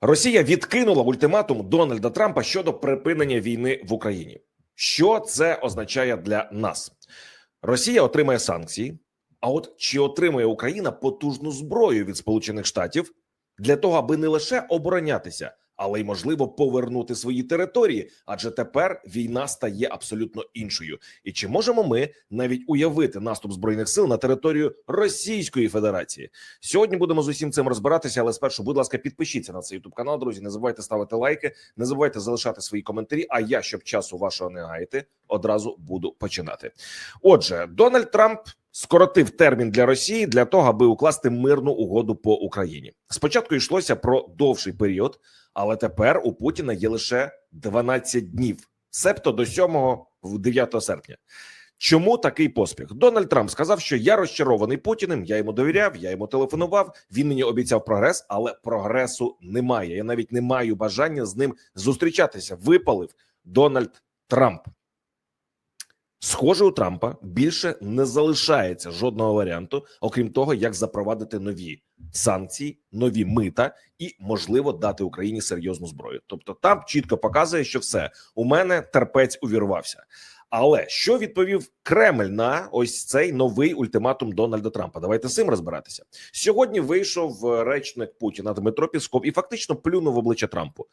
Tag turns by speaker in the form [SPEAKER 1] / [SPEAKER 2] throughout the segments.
[SPEAKER 1] Росія відкинула ультиматум Дональда Трампа щодо припинення війни в Україні. Що це означає для нас? Росія отримає санкції. А от чи отримає Україна потужну зброю від Сполучених Штатів для того, аби не лише оборонятися, але й можливо повернути свої території? Адже тепер війна стає абсолютно іншою. І чи можемо ми навіть уявити наступ збройних сил на територію Російської Федерації? Сьогодні будемо з усім цим розбиратися. Але спершу, будь ласка, підпишіться на цей youtube канал. Друзі, не забувайте ставити лайки, не забувайте залишати свої коментарі. А я, щоб часу вашого не гаяти, одразу буду починати. Отже, Дональд Трамп скоротив термін для Росії для того, аби укласти мирну угоду по Україні. Спочатку йшлося про довший період, але тепер у Путіна є лише 12 днів, себто до 7-9 серпня. Чому такий поспіх? Дональд Трамп сказав, що я розчарований Путіним. Я йому довіряв, я йому телефонував. Він мені обіцяв прогрес, але прогресу немає. Я навіть не маю бажання з ним зустрічатися. Випалив Дональд Трамп. Схоже, у Трампа більше не залишається жодного варіанту, окрім того, як запровадити нові санкції, нові мита і можливо дати Україні серйозну зброю. Тобто, Трамп чітко показує, що все у мене терпець увірвався. Але що відповів Кремль на ось цей новий ультиматум Дональда Трампа? Давайте з цим розбиратися. Сьогодні вийшов е, речник Путіна Дмитро Пісков і фактично плюнув в обличчя Трампу.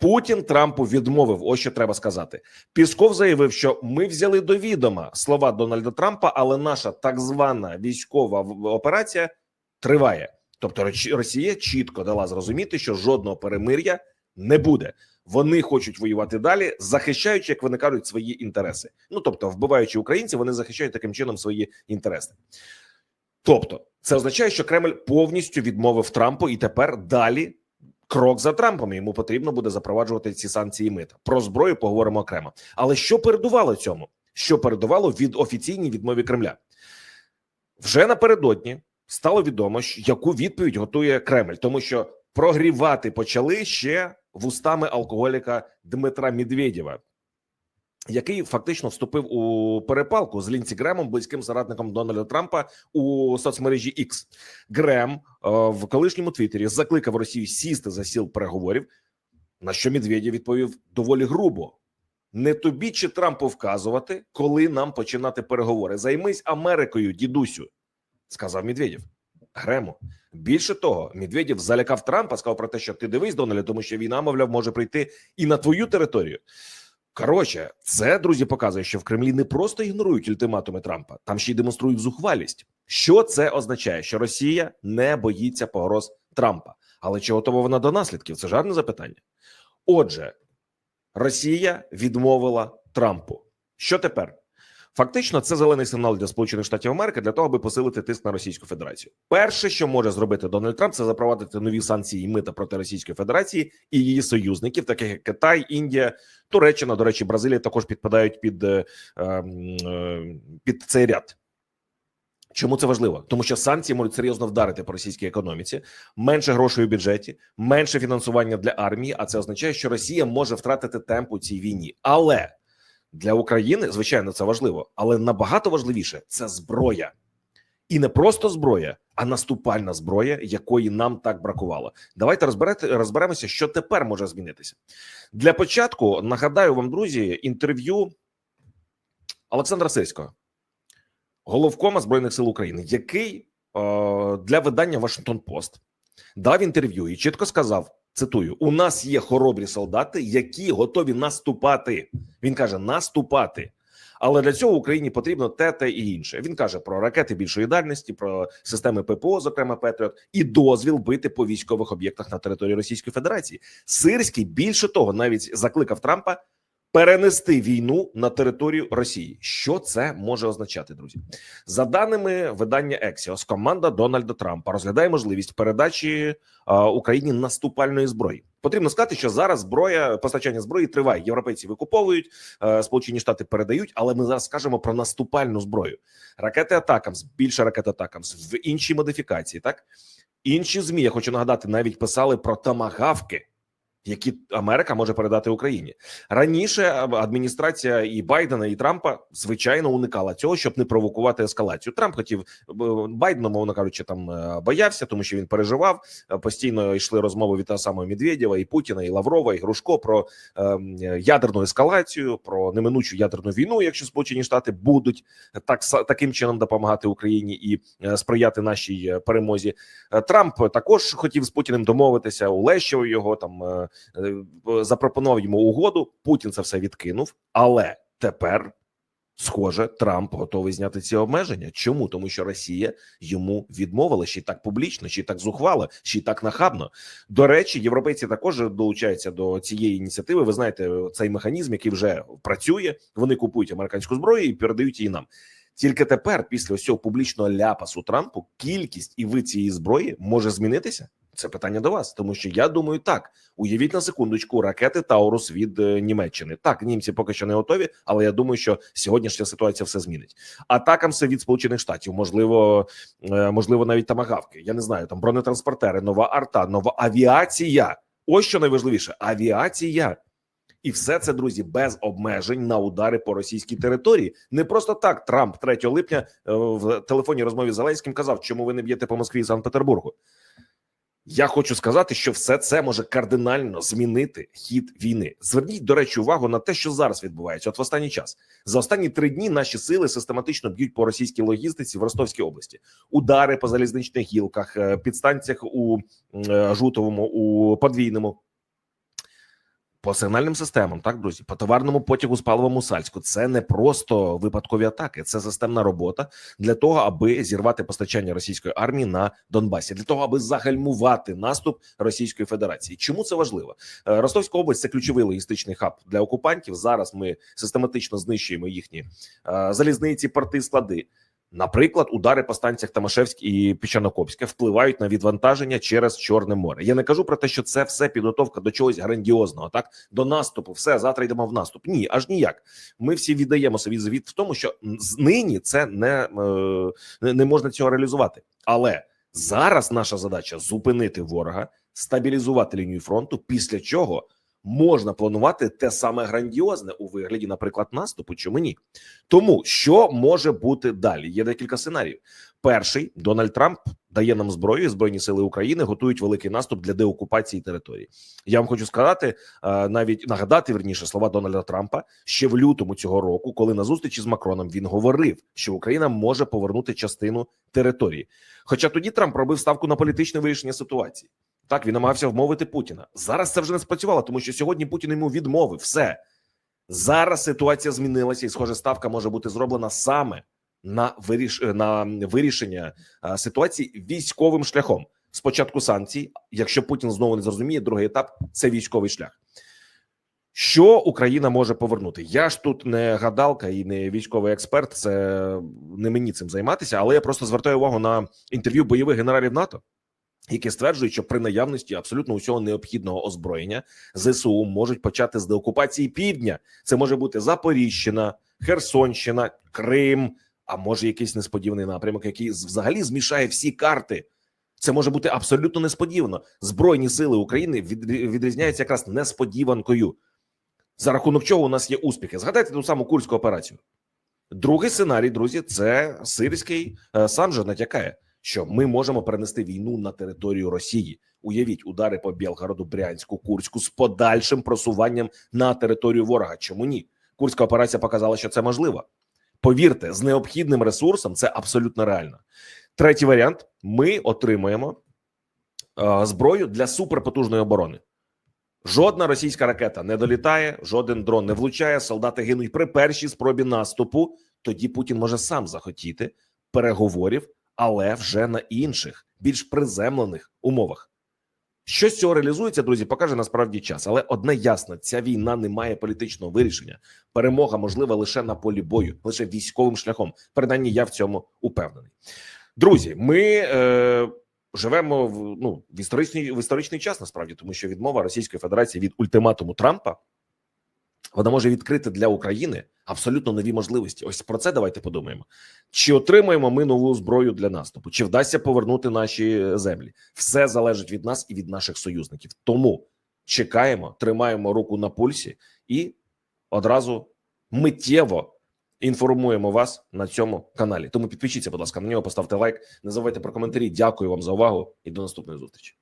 [SPEAKER 1] Путін Трампу відмовив. Ось що треба сказати. Пісков заявив, що ми взяли до відома слова Дональда Трампа, але наша так звана військова операція триває. Тобто Росія чітко дала зрозуміти, що жодного перемир'я не буде. Вони хочуть воювати далі, захищаючи, як вони кажуть, свої інтереси. Ну тобто, вбиваючи українців, вони захищають таким чином свої інтереси. Тобто, це означає, що Кремль повністю відмовив Трампу, і тепер далі крок за Трампом. Йому потрібно буде запроваджувати ці санкції мита. Про зброю поговоримо окремо. Але що передувало цьому? Що передувало від офіційній відмові Кремля? Вже напередодні стало відомо, яку відповідь готує Кремль, тому що прогрівати почали ще вустами алкоголіка Дмитра Медведєва, який фактично вступив у перепалку з Лінці Гремом, близьким соратником Дональда Трампа у соцмережі X. Грем е, в колишньому Твіттері закликав Росію сісти за сіл переговорів. На що Медведєв відповів доволі грубо: не тобі чи Трампу вказувати, коли нам починати переговори. Займись Америкою, дідусю, сказав Медведєв. Грему. Більше того, Медведєв залякав Трампа, сказав про те, що ти дивись, Дональд, тому що війна, мовляв, може прийти і на твою територію. Коротше, це друзі показує, що в Кремлі не просто ігнорують ультиматуми Трампа, там ще й демонструють зухвалість. Що це означає? Що Росія не боїться погроз Трампа, але чи готова вона до наслідків? Це жарне запитання. Отже, Росія відмовила Трампу. Що тепер? Фактично, це зелений сигнал для Сполучених Штатів Америки для того, аби посилити тиск на Російську Федерацію. Перше, що може зробити Дональд Трамп, це запровадити нові санкції і мита проти Російської Федерації і її союзників, таких як Китай, Індія, Туреччина. До речі, Бразилія також підпадають під, е, ем, е, під цей ряд. Чому це важливо? Тому що санкції можуть серйозно вдарити по російській економіці, менше грошей у бюджеті, менше фінансування для армії. А це означає, що Росія може втратити темп у цій війні. Але для України, звичайно, це важливо, але набагато важливіше це зброя, і не просто зброя, а наступальна зброя, якої нам так бракувало. Давайте розберемося, що тепер може змінитися. Для початку нагадаю вам, друзі, інтерв'ю Олександра Сирського, головкома збройних сил України, який е, для видання Вашингтон Пост дав інтерв'ю і чітко сказав: цитую: у нас є хоробрі солдати, які готові наступати. Він каже: наступати. Але для цього Україні потрібно те, те і інше. Він каже про ракети більшої дальності, про системи ППО, зокрема Петріот, і дозвіл бити по військових об'єктах на території Російської Федерації. Сирський більше того, навіть закликав Трампа перенести війну на територію Росії. Що це може означати, друзі? За даними видання Ексіос, команда Дональда Трампа розглядає можливість передачі а, Україні наступальної зброї. Потрібно сказати, що зараз зброя постачання зброї триває. Європейці викуповують, Сполучені Штати передають, але ми зараз скажемо про наступальну зброю. Ракети Атакамс, більше ракет Атакамс в іншій модифікації. Так інші змі я хочу нагадати, навіть писали про тамагавки. Які Америка може передати Україні раніше. Адміністрація і Байдена і Трампа звичайно уникала цього, щоб не провокувати ескалацію. Трамп хотів Байдена, мовно кажучи, там е, боявся, тому що він переживав. Е, Постійно йшли розмови від того самого Медведєва, і Путіна, і Лаврова, і Грушко про ем, ядерну ескалацію, про неминучу ядерну війну, якщо Сполучені Штати будуть так таким чином допомагати Україні і е, сприяти нашій е, перемозі. Е, Трамп також хотів з Путіним домовитися, улещив його там, е, е, запропонував йому угоду. Путін це все відкинув, але тепер. Схоже, Трамп готовий зняти ці обмеження. Чому? Тому що Росія йому відмовила ще й так публічно, ще й так зухвало, ще й так нахабно. До речі, європейці також долучаються до цієї ініціативи. Ви знаєте, цей механізм, який вже працює. Вони купують американську зброю і передають її нам. Тільки тепер, після ось публічного ляпасу Трампу, кількість і вид цієї зброї може змінитися. Це питання до вас, тому що я думаю, так уявіть на секундочку ракети Таурус від е, Німеччини. Так, німці поки що не готові, але я думаю, що сьогоднішня ситуація все змінить. Атакамси від Сполучених Штатів, можливо, е, можливо, навіть тамагавки. Я не знаю, там бронетранспортери, нова арта, нова авіація. Ось що найважливіше: авіація. І все це, друзі, без обмежень на удари по російській території. Не просто так. Трамп 3 липня е, в телефонній розмові з Зеленським казав, чому ви не б'єте по Москві і Санкт-Петербургу. Я хочу сказати, що все це може кардинально змінити хід війни. Зверніть, до речі, увагу на те, що зараз відбувається. От в останній час за останні три дні наші сили систематично б'ють по російській логістиці в Ростовській області. Удари по залізничних гілках, е, підстанціях у е, Жутовому, у подвійному. По сигнальним системам, так друзі, по товарному потягу з паливом у Сальську. Це не просто випадкові атаки, це системна робота для того, аби зірвати постачання російської армії на Донбасі, для того, аби загальмувати наступ Російської Федерації. Чому це важливо? Е, Ростовська область це ключовий логістичний хаб для окупантів. Зараз ми систематично знищуємо їхні е, залізниці, порти, склади. Наприклад, удари по станціях Тамашевськ і Печанокопське впливають на відвантаження через Чорне море. Я не кажу про те, що це все підготовка до чогось грандіозного, так до наступу. Все завтра йдемо в наступ. Ні, аж ніяк. Ми всі віддаємо собі звіт в тому, що нині це е, не- не можна цього реалізувати. Але зараз наша задача зупинити ворога, стабілізувати лінію фронту, після чого можна планувати те саме грандіозне у вигляді, наприклад, наступу. Чому ні? Тому що може бути далі? Є декілька сценаріїв. Перший Дональд Трамп дає нам зброю. Збройні сили України готують великий наступ для деокупації території. Я вам хочу сказати, е, навіть нагадати верніше слова Дональда Трампа ще в лютому цього року, коли на зустрічі з Макроном він говорив, що Україна може повернути частину території. Хоча тоді Трамп робив ставку на політичне вирішення ситуації. Так він намагався вмовити Путіна. Зараз це вже не спрацювало, тому що сьогодні Путін йому відмовив все. Зараз ситуація змінилася, і схоже, ставка може бути зроблена саме на виріш... на вирішення ситуації військовим шляхом. Спочатку санкцій, якщо Путін знову не зрозуміє, другий етап це військовий шлях. Що Україна може повернути? Я ж тут не гадалка і не військовий експерт. Це не мені цим займатися, але я просто звертаю увагу на інтерв'ю бойових генералів НАТО, які стверджують, що при наявності абсолютно усього необхідного озброєння ЗСУ можуть почати з деокупації півдня. Це може бути Запоріжжя, Херсонщина, Крим, а може якийсь несподіваний напрямок, який взагалі змішає всі карти. Це може бути абсолютно несподівано. Збройні сили України від- відрізняються якраз несподіванкою, за рахунок чого у нас є успіхи. Згадайте ту саму курську операцію. Другий сценарій, друзі, це сирський е, сам же натякає, що ми можемо перенести війну на територію Росії. Уявіть удари по Білгороду, Брянську, Курську з подальшим просуванням на територію ворога. Чому ні? Курська операція показала, що це можливо. Повірте, з необхідним ресурсом це абсолютно реально. Третій варіант: ми отримуємо е, зброю для суперпотужної оборони. Жодна російська ракета не долітає, жоден дрон не влучає. Солдати гинуть при першій спробі наступу. Тоді Путін може сам захотіти переговорів, але вже на інших, більш приземлених умовах. Що з цього реалізується, друзі, покаже насправді час. Але одне ясно: ця війна не має політичного вирішення. Перемога можлива лише на полі бою, лише військовим шляхом. Принаймні, я в цьому упевнений. Друзі, ми е, живемо в ну в історичний в історичний час, насправді, тому що відмова Російської Федерації від ультиматуму Трампа вона може відкрити для України абсолютно нові можливості. Ось про це давайте подумаємо: чи отримаємо ми нову зброю для наступу, чи вдасться повернути наші землі? Все залежить від нас і від наших союзників. Тому чекаємо, тримаємо руку на пульсі і одразу миттєво. Інформуємо вас на цьому каналі. Тому підпишіться, будь ласка, на нього поставте лайк. Не забувайте про коментарі. Дякую вам за увагу і до наступної зустрічі.